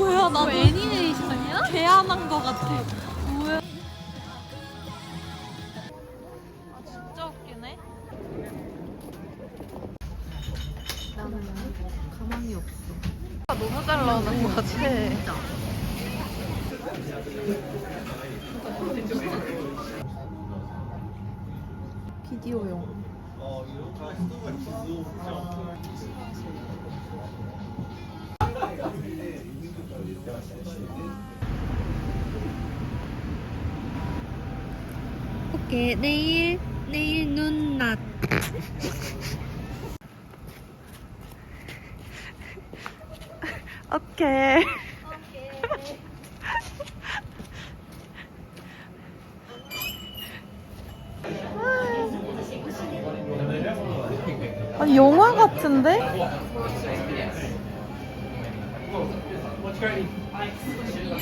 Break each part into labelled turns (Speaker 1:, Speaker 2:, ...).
Speaker 1: 뭐야 나도
Speaker 2: 애니메이션이야?
Speaker 1: 개안한 거 같아.
Speaker 2: 뭐야?
Speaker 1: 아 진짜 웃기네.
Speaker 2: 나는 가망이 없어.
Speaker 1: 아, 너무 잘 나오는 거 같아. 비디오용.
Speaker 2: 오케이 내일 내일 눈낮.
Speaker 1: 오케이. 아니 영화 같은데?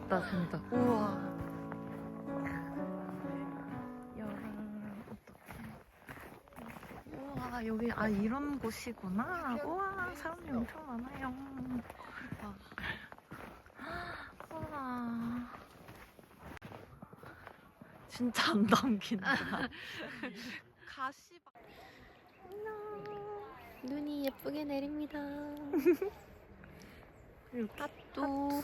Speaker 1: 싶다, 진짜. 우와. 여름, 어떡해. 우와, 여기, 아, 이런 곳이구나. 우와, 사람이 엄청 많아요. 우와. 진짜 안 담긴다. 가시
Speaker 2: 눈이 예쁘게 내립니다.
Speaker 1: 그리고 또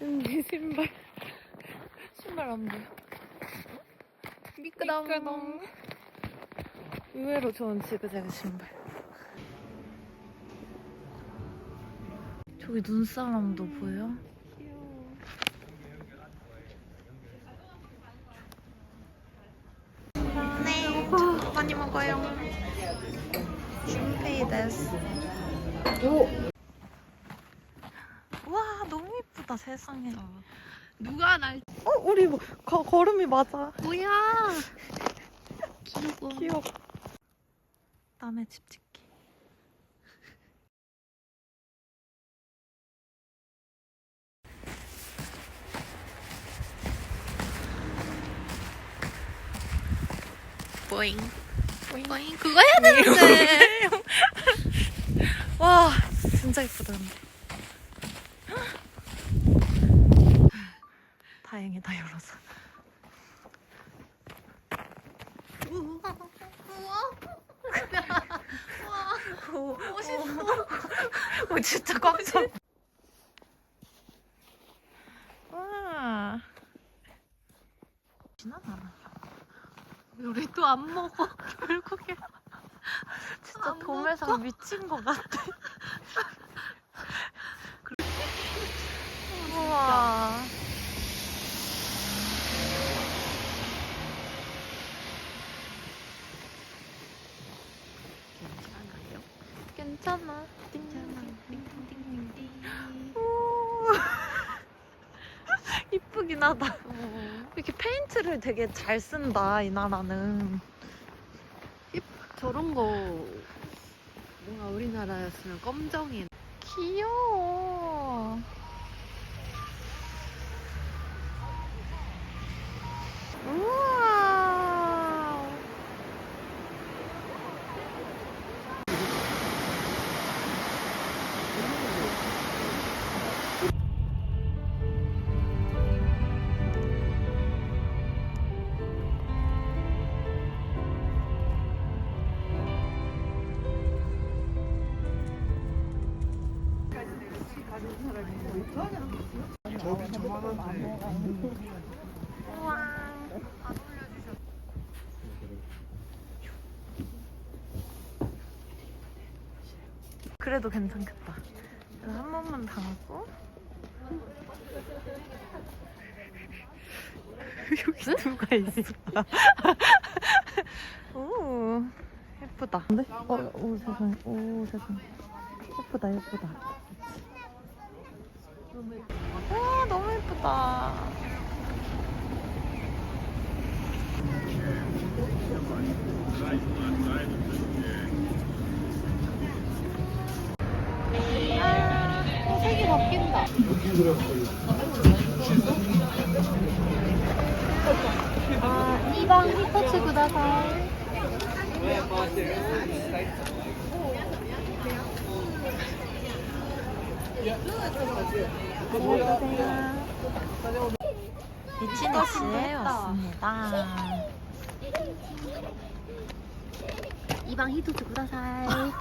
Speaker 2: 내 신발 신발 안 보여. 미끄덩.
Speaker 1: 미끄덩. 의외로 좋은 지그재그 신발. 저기 눈사람도 보여? 네, 저 많이 먹어요. 준페이 데스. 오. 와, 너무 예쁘다, 세상에.
Speaker 2: 누가 날
Speaker 1: 어, 우리 뭐, 거, 걸음이 맞아.
Speaker 2: 뭐야? 귀여워.
Speaker 1: 귀여워. 남의 집 짓기.
Speaker 2: 보잉. 보잉. 그거 해야 되는데.
Speaker 1: 와, 진짜 예쁘다, 근데. 다행이다, 열어서. 우와. 멋있어. 어, 진짜 꽉 차. 와. 지나가나.
Speaker 2: 우리 또안 먹어. 결국에.
Speaker 1: 진짜
Speaker 2: 안
Speaker 1: 도매상 미친 것 같아. 우와.
Speaker 2: 괜찮아.
Speaker 1: 이쁘긴 하다.
Speaker 2: 어.
Speaker 1: 이렇게 페인트를 되게 잘 쓴다, 이 나라는.
Speaker 2: 저런 거 뭔가 우리나라였으면 껌정이
Speaker 1: 귀여워. 우와. 그래도 괜찮겠다. 한 번만 담고. 여기 누가 있어? 오 예쁘다. 근데? 어, 오 세상에. 오 세상에. 예쁘다 예쁘다. 예쁘다.
Speaker 2: 어, 색이 바뀐다. 아, 이방 히터츠 구다사
Speaker 1: 미치네스에 왔습니다.
Speaker 2: 이방 히토츠 구다사이.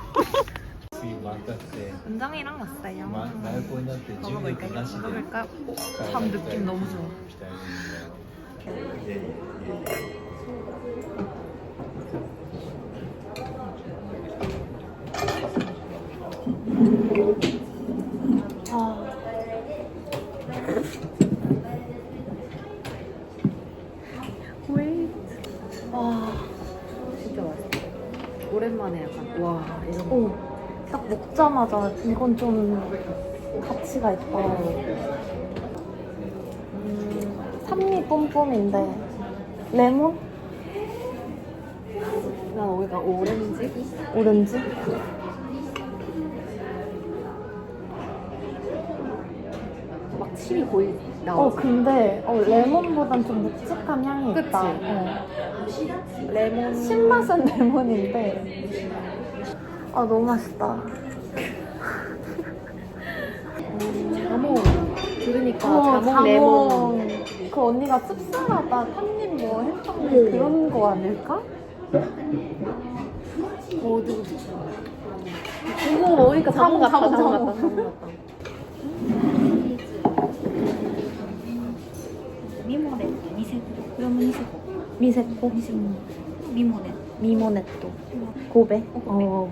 Speaker 1: 은정이랑 왔어요. 먹어볼까? 먹어볼까? 참 느낌 너무 좋아. 먹자마자 이건 좀 가치가 있다. 음, 산미 뿜뿜인데 레몬?
Speaker 3: 난 오이가 오렌지?
Speaker 1: 오렌지?
Speaker 3: 막 침이 고이
Speaker 1: 어,
Speaker 3: 나오지.
Speaker 1: 근데 어, 레몬보단 좀 묵직한 향이
Speaker 3: 그치?
Speaker 1: 있다. 어.
Speaker 3: 레몬.
Speaker 1: 신맛은 레몬인데. 아, 너무 맛있다.
Speaker 3: 자몽. 들으니까 아,
Speaker 1: 어,
Speaker 3: 자몽 레몬. 네.
Speaker 1: 그 언니가 씁쓸하다. 탐님 뭐 했던 게 음. 그런 거 아닐까?
Speaker 3: 어, 뭐 어디 어디 이거 먹으니까 자몽 같다
Speaker 1: 자몽,
Speaker 3: 같다
Speaker 4: 미모넷 미세코 그럼 미세코 미세코
Speaker 1: 미세코
Speaker 4: 미모넷
Speaker 1: 미모네또. 고베. 어, 어.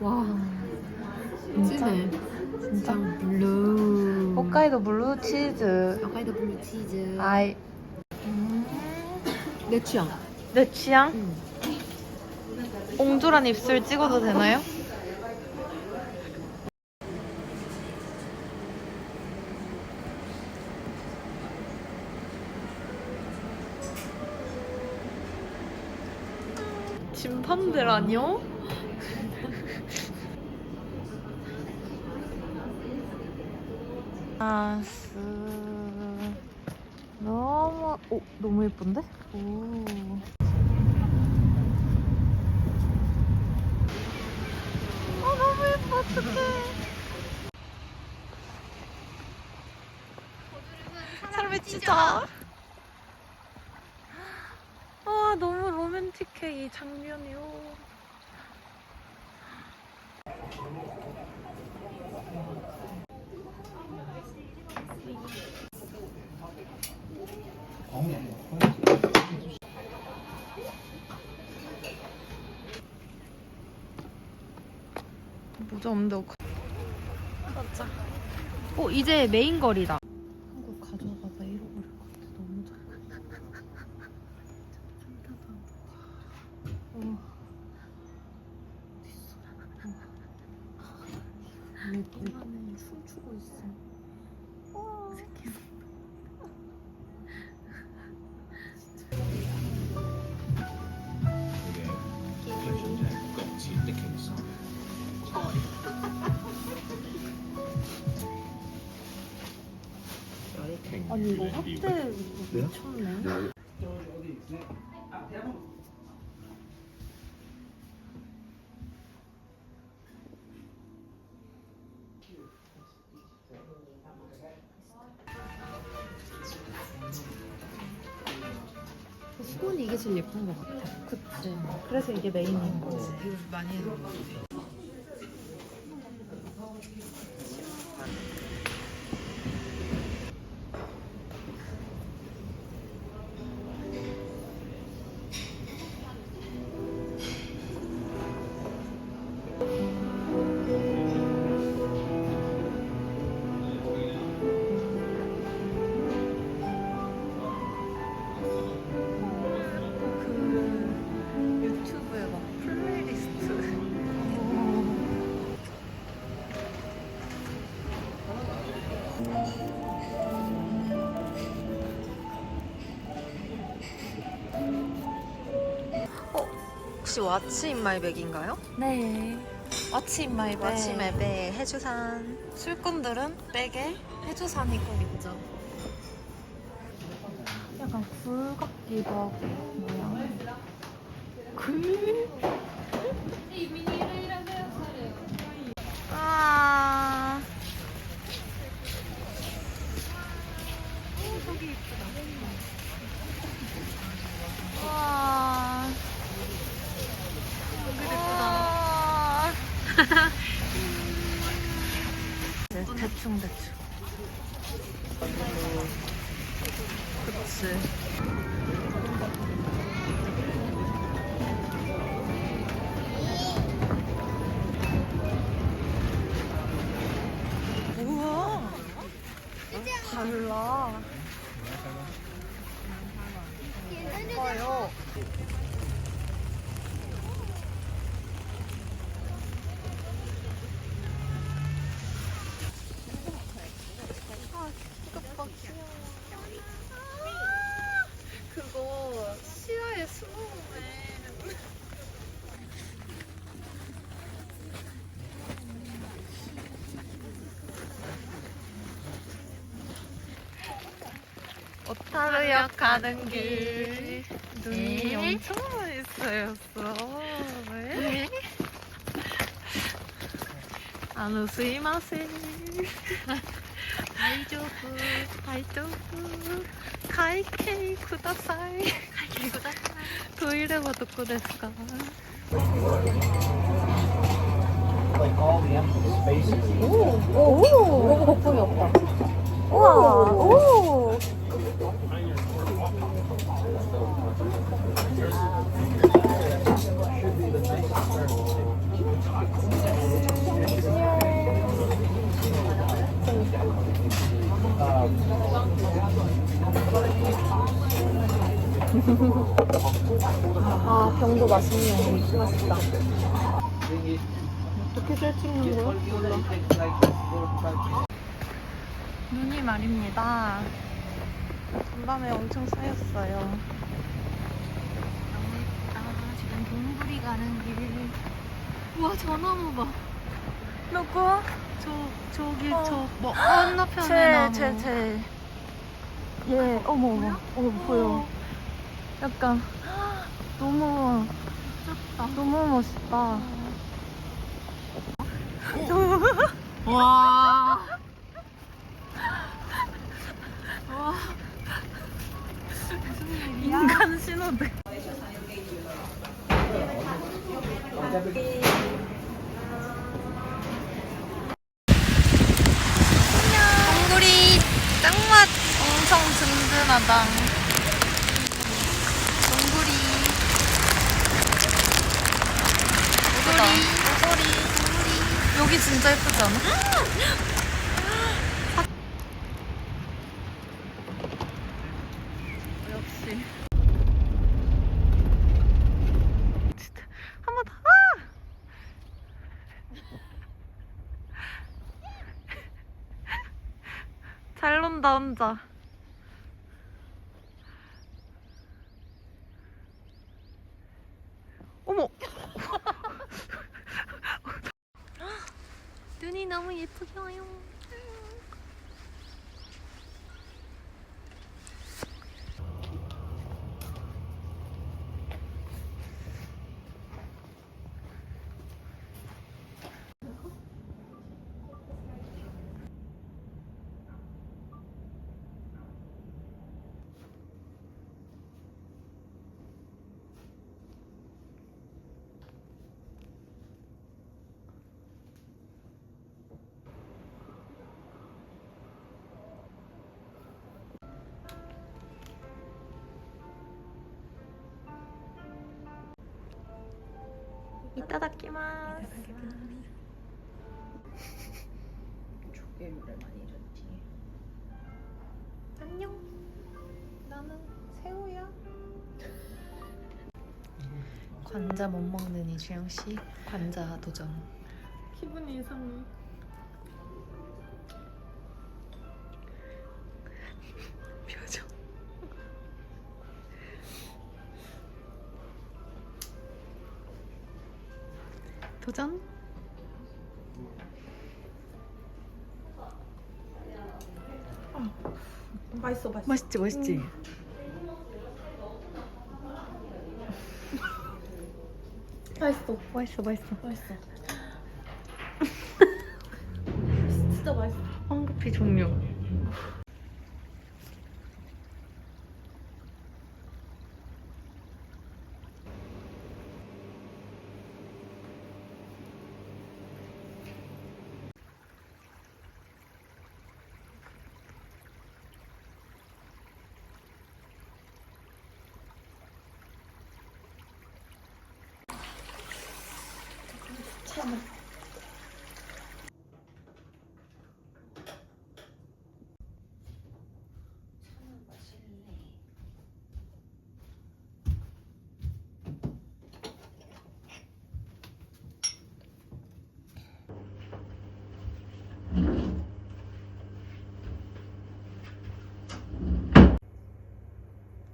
Speaker 3: 와.
Speaker 1: 진짜? 진짜?
Speaker 3: 블루.
Speaker 1: 홋카이도 블루 치즈.
Speaker 3: 홋카이도 블루 치즈.
Speaker 1: 아이. 음.
Speaker 3: 내 취향.
Speaker 1: 내 취향?
Speaker 3: 응.
Speaker 1: 옹졸한 입술 찍어도 되나요? 짐판들 아니요? 아스 너무 오 너무 예쁜데? 오. 아 너무 예뻐 어떡해. 사람이 진짜. 아 너무 로맨틱해 이 장면이요 모자 없는데 어떡 맞자
Speaker 3: 어, 이제 메인 거리다.
Speaker 1: 아니 이거 확대 미쳤네.
Speaker 3: 톤이 이게 제일 예쁜 것 같아.
Speaker 1: 그치. 그래서 이게 메인인 거지.
Speaker 3: 이거 많이 했는 것 같아.
Speaker 2: 혹시 왓츠 인 마이 백인가요?
Speaker 1: 네. 아침 마이 백.
Speaker 2: 왓츠 인 마이 백 해주산.
Speaker 1: 술꾼들은 백에
Speaker 2: 해주산이 꼭 있죠.
Speaker 1: 약간 굴 같기도 하고 달라. 예뻐요.
Speaker 2: 그거 시야에 숨어오네.
Speaker 1: 오타루역 가는 길. 눈이
Speaker 2: 네.
Speaker 1: 엄청 많이 쌓였어. 왜? 아노 스이마세 다이조부 다이조부 가이케이 쿠다사이 가이케이 쿠다사이 도이레와
Speaker 5: all the empty spaces.
Speaker 3: 로고 거품이 없다.
Speaker 1: 우와. 오 아, 병도 맛있네. 맛있다. 어떻게 잘 찍는 거야? 몰라. 눈이 말입니다. 전밤에 엄청 쌓였어요.
Speaker 2: 너무 예쁘다. 지금 동굴이 가는 길. 우와, 저 나무 봐.
Speaker 1: 누구?
Speaker 2: 저, 저기,
Speaker 1: 어.
Speaker 2: 저, 뭐, 건너편에
Speaker 1: 제,
Speaker 2: 나무.
Speaker 1: 제, 제. 예, 어머, 어머. 어, 보여. 약간, 너무. 너무 멋있다.
Speaker 2: 와. 와.
Speaker 1: 인간 신호등. 동굴이 짱맛 엄청 든든하다. 동굴이. 오돌이, 오돌이, 동굴이. 여기 진짜 예쁘지 않아? 아! 혼자. 어머.
Speaker 2: 눈이 너무 예쁘게 와요.
Speaker 1: 이따다키마스.
Speaker 3: 조개물을 많이 줬지.
Speaker 1: 안녕. 나는 새우야. 관자 못 먹는 이주영 씨 관자 도전.
Speaker 4: 기분이 이상해.
Speaker 1: 도전.
Speaker 4: 맛있어, 맛있어.
Speaker 1: 맛있지, 맛있지.
Speaker 4: 맛있어.
Speaker 1: 맛있어, 맛있어.
Speaker 4: 맛있어. 진짜 맛있어.
Speaker 1: 황급히 종료.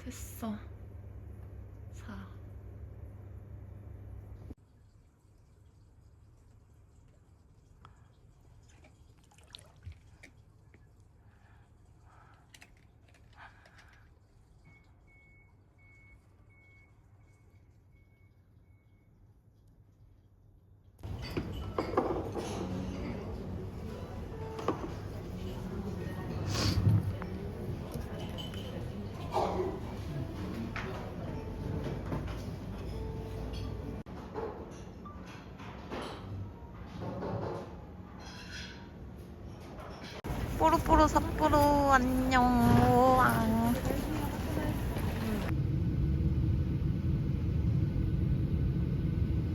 Speaker 1: 됐어. 사. 뽀로뽀로 삿포로 안녕